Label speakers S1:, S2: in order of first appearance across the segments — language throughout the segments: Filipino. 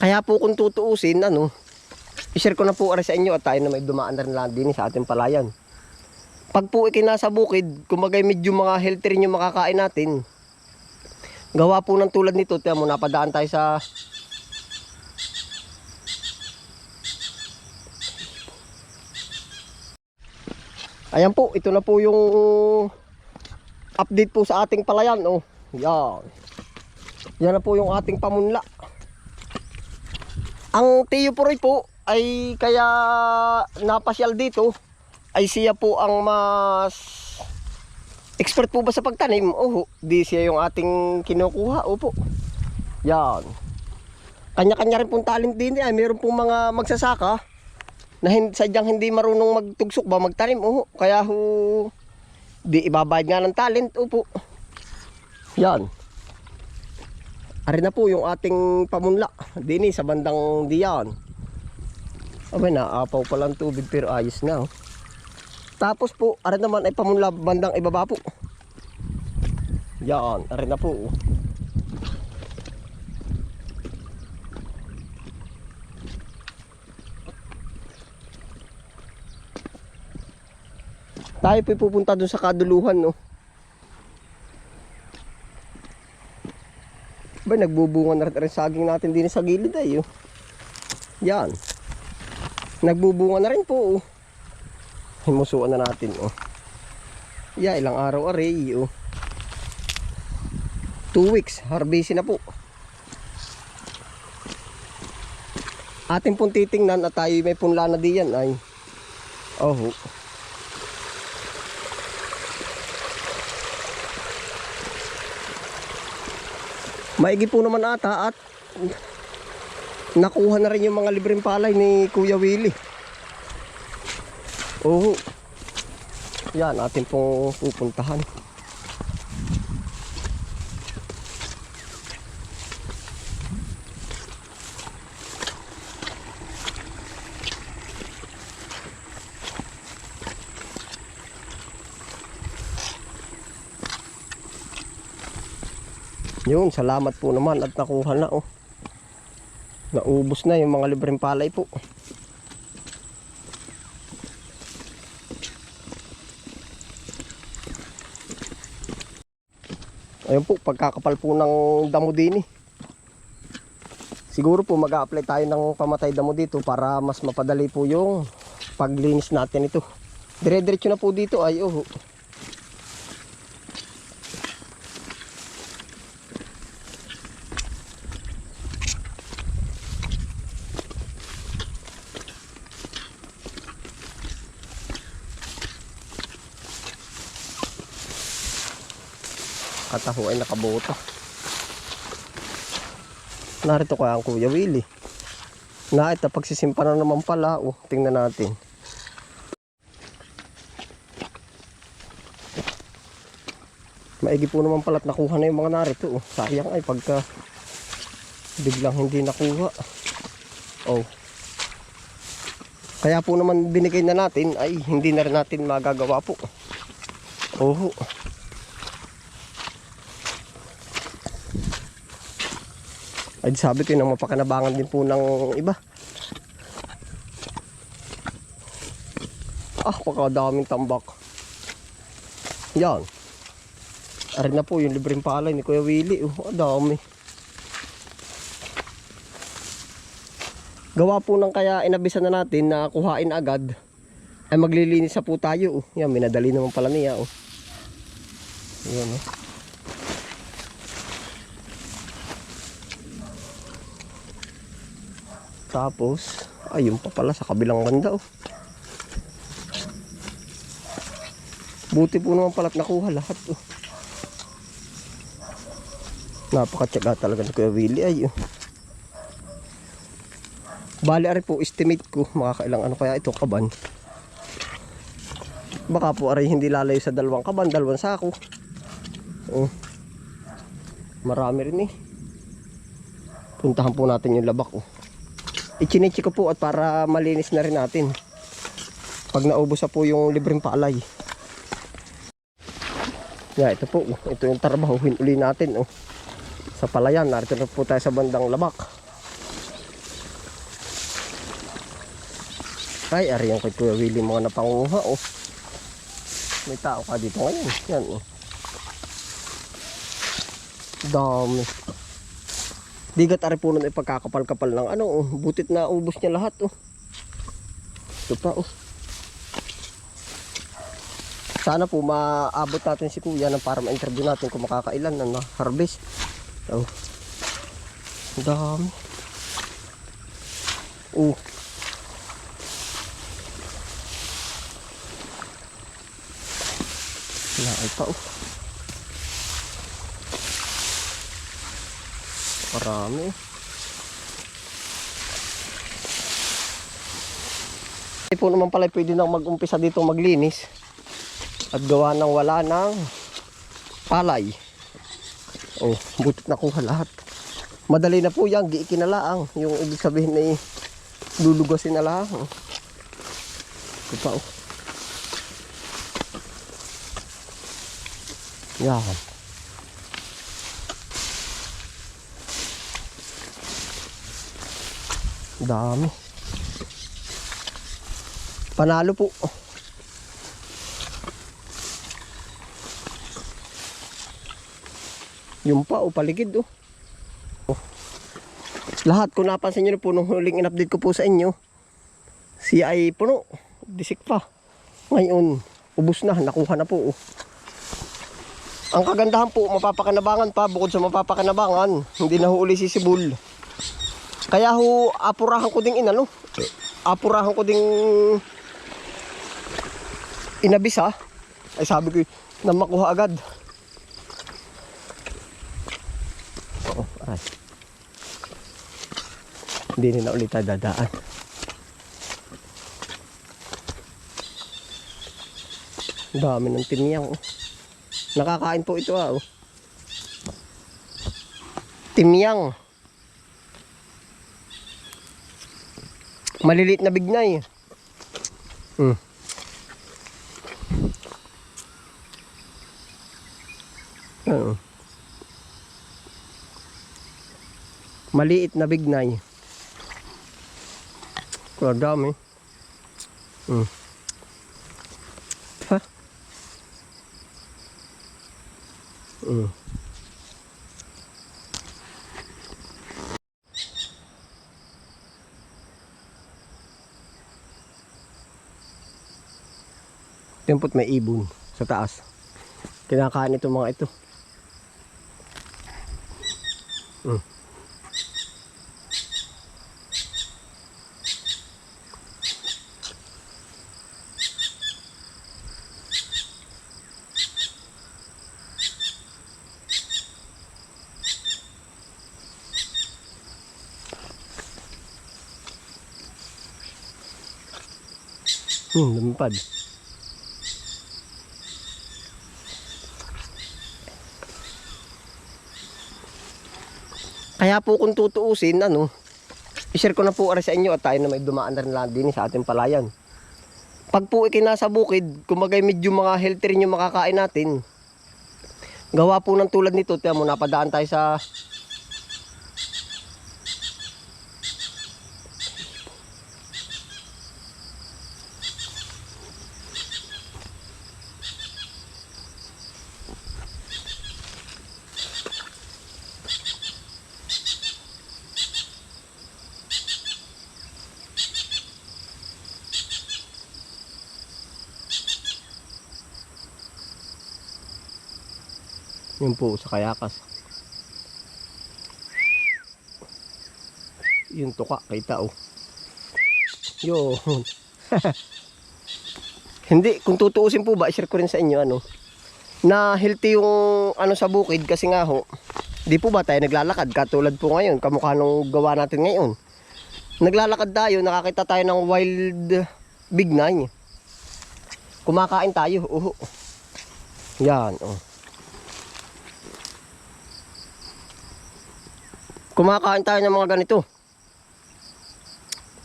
S1: Kaya po kung tutuusin, ano, i-share ko na po aray sa inyo at tayo na may dumaan na rin lang din sa ating palayan. Pag po ikinasa bukid, kumbaga medyo mga healthy rin yung makakain natin. Gawa po ng tulad nito, tiyan mo, napadaan tayo sa Ayan po, ito na po yung update po sa ating palayan. Oh, yan. Yan na po yung ating pamunla. Ang Tiyo po ay kaya napasyal dito ay siya po ang mas expert po ba sa pagtanim? Oo, di siya yung ating kinukuha. Opo. Yan. Kanya-kanya rin pong talent din ay meron pong mga magsasaka na hin- sadyang hindi marunong magtugsok ba magtanim. Oo, kaya ho di ibabayad nga ng talent. Opo. Yan. Ari na po yung ating pamunla. Dini sa bandang diyan. Abay na, apaw pa lang tubig pero ayos na. Oh. Tapos po, ari naman ay pamunla bandang ibaba po. Yan, ari na po. oh. Tayo po pupunta dun sa kaduluhan, no. Ba, nagbubunga na rin saging natin din sa gilid ay, oh. Yan. Nagbubunga na rin po, oh. Himusuan na natin, oh. Yeah, ilang araw aray, oh. Two weeks, harvestin na po. Ating pong titingnan at tayo may punla na diyan ay. Oh. Maigi po naman ata at nakuha na rin yung mga libreng palay ni Kuya Willie. Oo. Yan, atin pong pupuntahan. Yun, salamat po naman at nakuha na oh. Naubos na yung mga libreng palay po. Ayun po, pagkakapal po ng damo din eh. Siguro po mag apply tayo ng pamatay damo dito para mas mapadali po yung paglinis natin ito. Dire-diretso na po dito ay oh. Kataho ay nakaboto. Narito kaya ang Kuya Willie. Na ito pagsisimpa na naman pala. Oh, tingnan natin. Maigi po naman pala at nakuha na yung mga narito. Oh. Sayang ay pagka biglang hindi nakuha. Oh. Kaya po naman binigay na natin ay hindi na rin natin magagawa po. Oh. Ay sabi ko yung mapakanabangan din po ng iba. Ah, pakadaming tambak. Yan. Arin na po yung libreng palay ni Kuya Willie. Oh, dami. Gawa po ng kaya inabisan na natin na kuhain agad. Ay maglilinis na po tayo. Oh. Yan, minadali naman pala niya. Oh. Yan, oh. Tapos, ayun pa pala sa kabilang banda oh. Buti po naman pala't nakuha lahat oh. Napakatyaga talaga ni Kuya Willie ay oh. Bali ari po estimate ko makakailang ano kaya ito kaban. Baka po aray hindi lalayo sa dalawang kaban, dalawang sako. Oh. Marami rin eh. Puntahan po natin yung labak oh ichinichi ko po at para malinis na rin natin pag naubos na po yung libreng palay yeah, ito po ito yung trabahuhin uli natin oh. sa palayan narito na po tayo sa bandang labak ay ariyan kay Kuya Willie mga napanguha oh. may tao ka dito ngayon yan oh. dami Digat ari po nun ay pagkakapal-kapal ng ano, oh. Butit na ubos niya lahat, oh. Ito pa, oh. Sana po maabot natin si Kuya nang para ma-interview natin kung makakailan na na-harvest. Oh. Dami. Oh. Laay pa oh. Marami. Hindi po naman pala pwede nang mag-umpisa dito maglinis. At gawa nang wala ng palay. Oh, butit nakuha lahat. Madali na po yan, giikin na lang. Yung ibig sabihin ay lulugasin na lang. Ito pa oh. Yan. Dami. Panalo po. Yung pa, o paligid, oh. oh. Lahat, kung napansin nyo po nung huling in-update ko po sa inyo, siya ay puno. Disik pa. Ngayon, ubus na, nakuha na po, oh. Ang kagandahan po, mapapakanabangan pa, bukod sa mapapakanabangan, hindi na huli si Sibul. Kaya ho, apurahan ko ding inano. Apurahan ko ding inabisa. Ay sabi ko, na makuha agad. Oo, aray. Hindi na ulit dadaan. Dami ng timyang. Oh. Nakakain po ito ah. Oh. Timyang. Maliliit na bignay. Hmm. Oo. Maliit na bignay. Kaya dami. Hmm. Ha? Hmm. Tempot may ibon sa taas. Kinakain ito mga ito. Mm. Hmm, lumipad. Kaya po kung tutuusin, ano, i-share ko na po ara sa inyo at tayo na may dumaan na rin lang din sa ating palayan. Pag po ikinasa bukid, kumagay medyo mga healthy rin yung makakain natin. Gawa po ng tulad nito, tiyan mo, napadaan tayo sa Yun po sa kayakas. Yung tuka, kita oh. Yun. Hindi, kung tutuusin po ba, i-share ko rin sa inyo ano. Na healthy yung ano sa bukid kasi nga ho, di po ba tayo naglalakad katulad po ngayon, kamukha nung gawa natin ngayon. Naglalakad tayo, nakakita tayo ng wild big nine. Kumakain tayo, uho. Yan, oh. Kumakain tayo ng mga ganito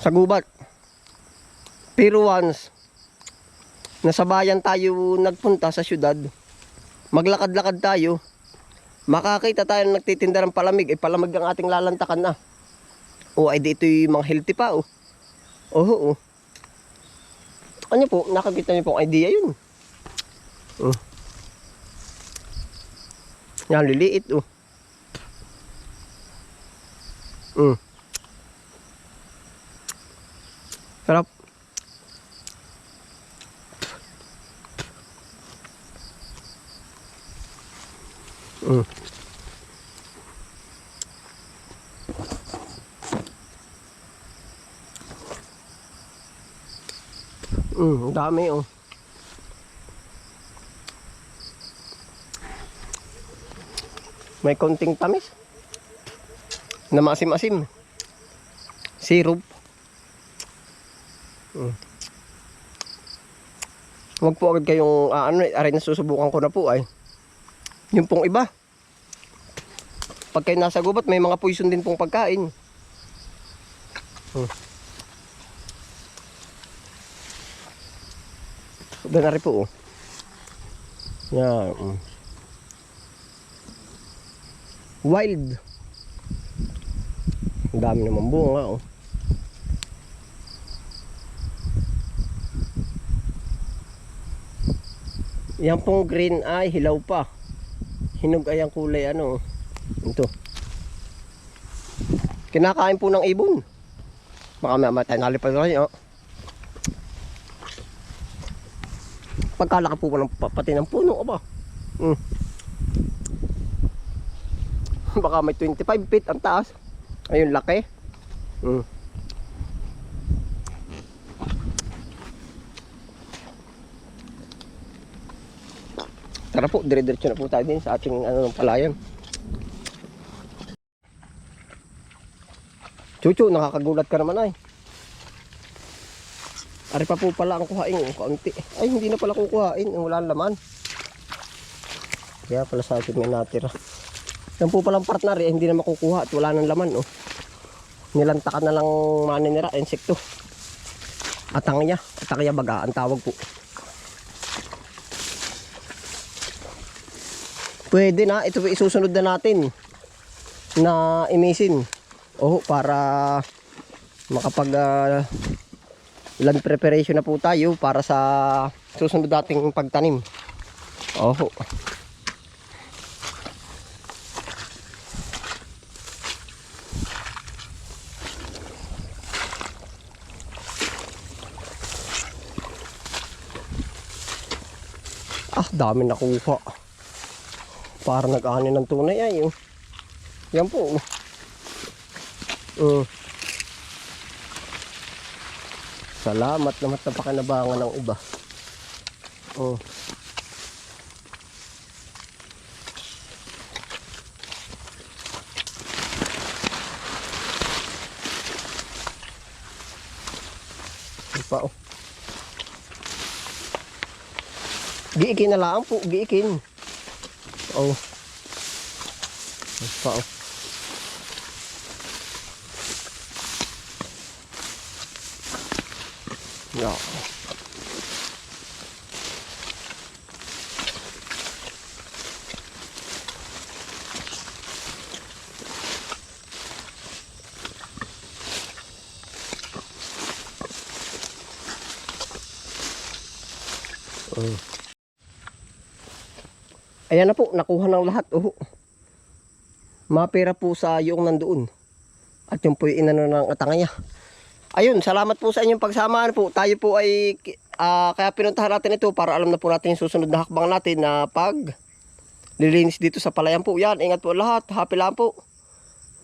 S1: sa gubat pero once nasa bayan tayo nagpunta sa syudad maglakad-lakad tayo makakita tayo ng nagtitinda ng palamig eh palamig ang ating lalantakan na o ay di ito yung mga healthy pa oh oh, oh. Ano po, nakakita niyo pong idea yun. Mm. Yan, liliit oh. Mm. Sarap. Mm. Mm, dami oh. May konting tamis. Na maasim-asim. Syrup. Mm. Huwag po agad kayong ah, ano, aray na susubukan ko na po ay. Yung pong iba. Pag kayo nasa gubat, may mga poison din pong pagkain. Hmm. Rin po oh. Yan. mm. Wild. Ang dami naman bunga oh. Yan pong green ay hilaw pa. Hinog ay ang kulay ano. Ito. Kinakain po ng ibon. Baka mamatay nalipad na kayo. Pagkalaki po ng pa- pati ng puno aba. Mm. Baka may 25 feet ang taas. Ayun laki. Mm. Tara po, dire-diretso na po tayo din sa ating ano, palayan. Chuchu, nakakagulat ka naman ay. Ari pa po pala ang kuhain, ang kaunti. Ay, hindi na pala kukuhain, wala laman. Kaya pala sa akin may natira. Yan po palang partner, eh, hindi na makukuha at wala nang laman. Oh. Nilantakan na lang maninira, insekto. Atangya, atangya baga, ang tawag po. Pwede na, ito po isusunod na natin na imisin. Oh, para makapag ah, land preparation na po tayo para sa susunod nating pagtanim. Oh. Dami nakuha. Para nag-ani ng tunay ay. Oh. Yan po. Mm. Salamat naman na pakinabangan ng iba. Oh. Giikin na lang po, giikin. Oh. Ano pa dạ. oh. Ừ. Ja. Mm. Ayan na po, nakuha ng lahat. Oh. Mapera po sa yung nandoon. At yung po yung inano ng atangaya. Ayun, salamat po sa inyong pagsama po. Tayo po ay ah, kaya pinuntahan natin ito para alam na po natin yung susunod na hakbang natin na pag lilinis dito sa palayan po. Yan, ingat po lahat. Happy lang po.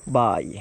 S1: Bye.